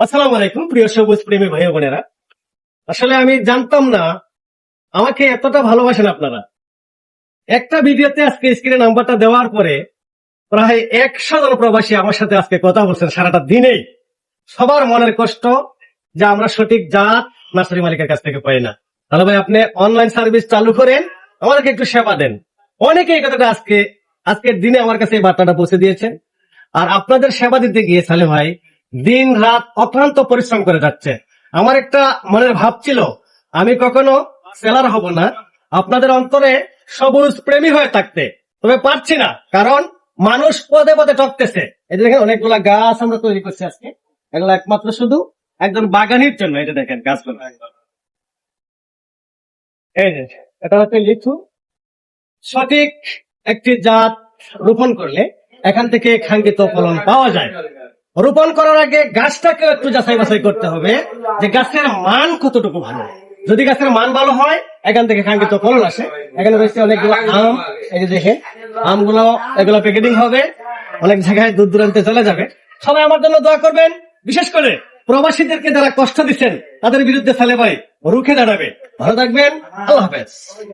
আসসালামু আলাইকুম, প্রিয় সবুজ প্রেমী ভাই বোনেরা। আসলে আমি জানতাম না, আমাকে এতটা ভালোবাসেন আপনারা। একটা ভিডিওতে আজকে স্ক্রিনে নাম্বারটা দেওয়ার পরে প্রায় একশো জন প্রবাসী আমার সাথে আজকে কথা বলছেন, সারাটা দিনেই। সবার মনের কষ্ট যে আমরা সঠিক জাত নার্সারি মালিকের কাছ থেকে পাই না। তাহলে ভাই, আপনি অনলাইন সার্ভিস চালু করেন, আমাদেরকে একটু সেবা দেন। অনেকে এই কথাটা আজকে, আজকের দিনে আমার কাছে এই বার্তাটা পৌঁছে দিয়েছেন। আর আপনাদের সেবা দিতে গিয়ে সালে ভাই দিন রাত অক্লান্ত পরিশ্রম করে যাচ্ছে। আমার একটা মনের ভাব ছিল, আমি কখনো সেলার হব না। আপনাদের অন্তরে সবুজ প্রেমী হয়ে থাকতে। তবে পারছি না, কারণ মানুষ পদে পদে টকতেছে এই দেখেন, অনেকগুলা গাছ আমরা তৈরি করছি আজকে। এগুলো একমাত্র শুধু একজন বাগানির জন্য এটা দেখেন গাছগুলো। এটা হচ্ছে লিচু। সঠিক একটি জাত রোপণ করলে এখান থেকে কাঙ্ক্ষিত ফলন পাওয়া যায়। রোপণ করার আগে গাছটাকে একটু যাচাই বাছাই করতে হবে যে গাছের মান কতটুকু ভালো। যদি গাছের মান ভালো হয়, এখান থেকে কাঙ্ক্ষিত ফলন আসে। এখানে রয়েছে অনেকগুলো আম, এই যে দেখে, আমগুলো, এগুলো প্যাকেটিং হবে। অনেক জায়গায় দূর দূরান্তে চলে যাবে। সবাই আমার জন্য দোয়া করবেন। বিশেষ করে প্রবাসীদেরকে যারা কষ্ট দিচ্ছেন, তাদের বিরুদ্ধে সালে ভাই রুখে দাঁড়াবে। ভালো থাকবেন। আল্লাহ হাফেজ।